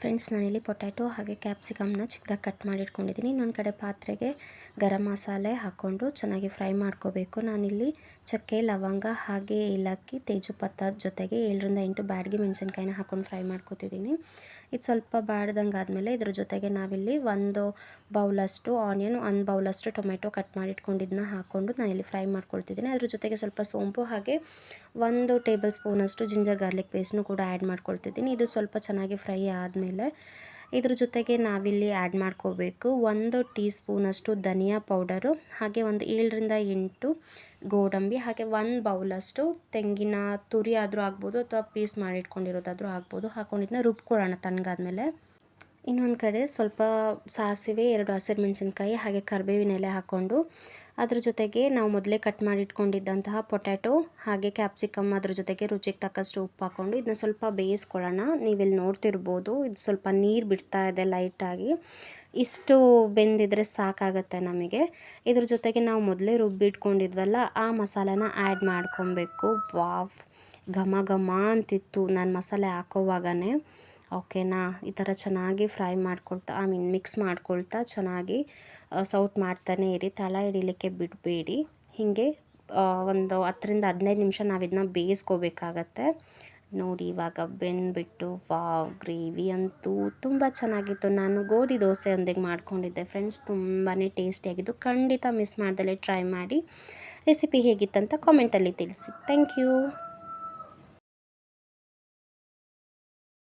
Friends ನಾನಿಲ್ಲಿ potato ಹಾಗೆ ಕ್ಯಾಪ್ಸಿಕಮ್ನ ಚಿಕ್ಕದಾಗಿ ಕಟ್ ಮಾಡಿ ಇಟ್ಕೊಂಡಿದ್ದೀನಿ ಇನ್ನೊಂದು ಕಡೆ ಪಾತ್ರೆಗೆ ಗರಂ ಮಸಾಲೆ ಹಾಕ್ಕೊಂಡು ಚೆನ್ನಾಗಿ ಫ್ರೈ ಮಾಡ್ಕೋಬೇಕು. ನಾನಿಲ್ಲಿ ಚಕ್ಕೆ, ಲವಂಗ ಹಾಗೆ ಏಲಕ್ಕಿ, ತೇಜಪತ್ತ ಜೊತೆಗೆ ಏಳರಿಂದ ಎಂಟು ಬ್ಯಾಡ್ಗೆ ಮೆಣಸಿನ್ಕಾಯಿನ ಹಾಕ್ಕೊಂಡು ಫ್ರೈ ಮಾಡ್ಕೋತಿದ್ದೀನಿ ಇದು ಸ್ವಲ್ಪ ಬಾಡ್ದಂಗೆ ಆದಮೇಲೆ ಇದ್ರ ಜೊತೆಗೆ ನಾವಿಲ್ಲಿ ಒಂದು ಬೌಲಷ್ಟು ಆನಿಯನ್ ಒಂದು ಬೌಲಷ್ಟು ಟೊಮೆಟೊ ಕಟ್ ಮಾಡಿ ಇಟ್ಕೊಂಡಿದ್ದನ್ನ ಹಾಕ್ಕೊಂಡು ನಾನಿಲ್ಲಿ ಫ್ರೈ ಮಾಡ್ಕೊಳ್ತಿದ್ದೀನಿ ಅದ್ರ ಜೊತೆಗೆ ಸ್ವಲ್ಪ ಸೋಂಪು ಹಾಗೆ ಒಂದು ಟೇಬಲ್ ಸ್ಪೂನಷ್ಟು ಜಿಂಜರ್ ಗಾರ್ಲಿಕ್ ಪೇಸ್ಟ್ನು ಕೂಡ ಆ್ಯಡ್ ಮಾಡ್ಕೊಳ್ತಿದ್ದೀನಿ ಇದು ಸ್ವಲ್ಪ ಚೆನ್ನಾಗಿ ಫ್ರೈ ಆದಮೇಲೆ ಇದ್ರ ಜೊತೆಗೆ ನಾವಿಲ್ಲಿ ಆ್ಯಡ್ ಮಾಡ್ಕೋಬೇಕು ಒಂದು ಟೀ ಸ್ಪೂನಷ್ಟು ಧನಿಯಾ ಪೌಡರು, ಹಾಗೆ ಒಂದು ಏಳರಿಂದ ಎಂಟು ಗೋಡಂಬಿ, ಹಾಗೆ ಒಂದು ಬೌಲಷ್ಟು ತೆಂಗಿನ ತುರಿ ಆದರೂ ಆಗ್ಬೋದು ಅಥವಾ ಪೀಸ್ ಮಾಡಿಟ್ಕೊಂಡಿರೋದಾದರೂ ಆಗ್ಬೋದು. ಹಾಕೊಂಡಿದ್ದನ್ನ ರುಬ್ಕೊಳ್ಳೋಣ ತಣ್ಣಗಾದ್ಮೇಲೆ. ಇನ್ನೊಂದು ಕಡೆ ಸ್ವಲ್ಪ ಸಾಸಿವೆ, ಎರಡು ಹಸಿರು ಮೆಣಸಿನ್ಕಾಯಿ, ಹಾಗೆ ಕರಿಬೇವಿನ ಎಲೆ ಹಾಕ್ಕೊಂಡು ಅದ್ರ ಜೊತೆಗೆ ನಾವು ಮೊದಲೇ ಕಟ್ ಮಾಡಿಟ್ಕೊಂಡಿದ್ದಂತಹ ಪೊಟ್ಯಾಟೊ ಹಾಗೆ ಕ್ಯಾಪ್ಸಿಕಮ್ ಅದ್ರ ಜೊತೆಗೆ ರುಚಿಗೆ ತಕ್ಕಷ್ಟು ಉಪ್ಪು ಹಾಕ್ಕೊಂಡು ಇದನ್ನ ಸ್ವಲ್ಪ ಬೇಯಿಸ್ಕೊಳ್ಳೋಣ. ನೀವಿಲ್ಲಿ ನೋಡ್ತಿರ್ಬೋದು ಇದು ಸ್ವಲ್ಪ ನೀರು ಬಿಡ್ತಾ ಇದೆ ಲೈಟಾಗಿ ಇಷ್ಟು ಬೆಂದಿದ್ರೆ ಸಾಕಾಗತ್ತೆ ನಮಗೆ. ಇದ್ರ ಜೊತೆಗೆ ನಾವು ಮೊದಲೇ ರುಬ್ಬಿಟ್ಕೊಂಡಿದ್ವಲ್ಲ, ಆ ಮಸಾಲೆನ ಆ್ಯಡ್ ಮಾಡ್ಕೊಬೇಕು. ವಾವ್, ಘಮ ಘಮ ಅಂತಿತ್ತು ನಾನು ಮಸಾಲೆ ಹಾಕೋವಾಗನೇ. ಓಕೆನಾ? ಈ ಥರ ಚೆನ್ನಾಗಿ ಫ್ರೈ ಮಾಡ್ಕೊಳ್ತಾ, ಐ ಮೀನ್ ಮಿಕ್ಸ್ ಮಾಡ್ಕೊಳ್ತಾ ಚೆನ್ನಾಗಿ ಸೌಟ್ ಮಾಡ್ತಾನೆ ಇರಿ. ತಳ ಹಿಡಿಲಿಕ್ಕೆ ಬಿಡಬೇಡಿ. ಹೀಗೆ ಒಂದು ಹತ್ತರಿಂದ ಹದಿನೈದು ನಿಮಿಷ ನಾವು ಇದನ್ನ ಬೇಯಿಸ್ಕೋಬೇಕಾಗತ್ತೆ. ನೋಡಿ ಇವಾಗ ಬೆಂದ್ಬಿಟ್ಟು, ವಾವ್, ಗ್ರೇವಿ ಅಂತೂ ತುಂಬ ಚೆನ್ನಾಗಿತ್ತು. ನಾನು ಗೋಧಿ ದೋಸೆಯೊಂದಿಗೆ ಮಾಡ್ಕೊಂಡಿದ್ದೆ. ಫ್ರೆಂಡ್ಸ್ ತುಂಬಾ ಟೇಸ್ಟಿಯಾಗಿದ್ದು. ಖಂಡಿತ ಮಿಸ್ ಮಾಡ್ದಲೇ ಟ್ರೈ ಮಾಡಿ. ರೆಸಿಪಿ ಹೇಗಿತ್ತಂತ ಕಾಮೆಂಟಲ್ಲಿ ತಿಳಿಸಿ. Thank you.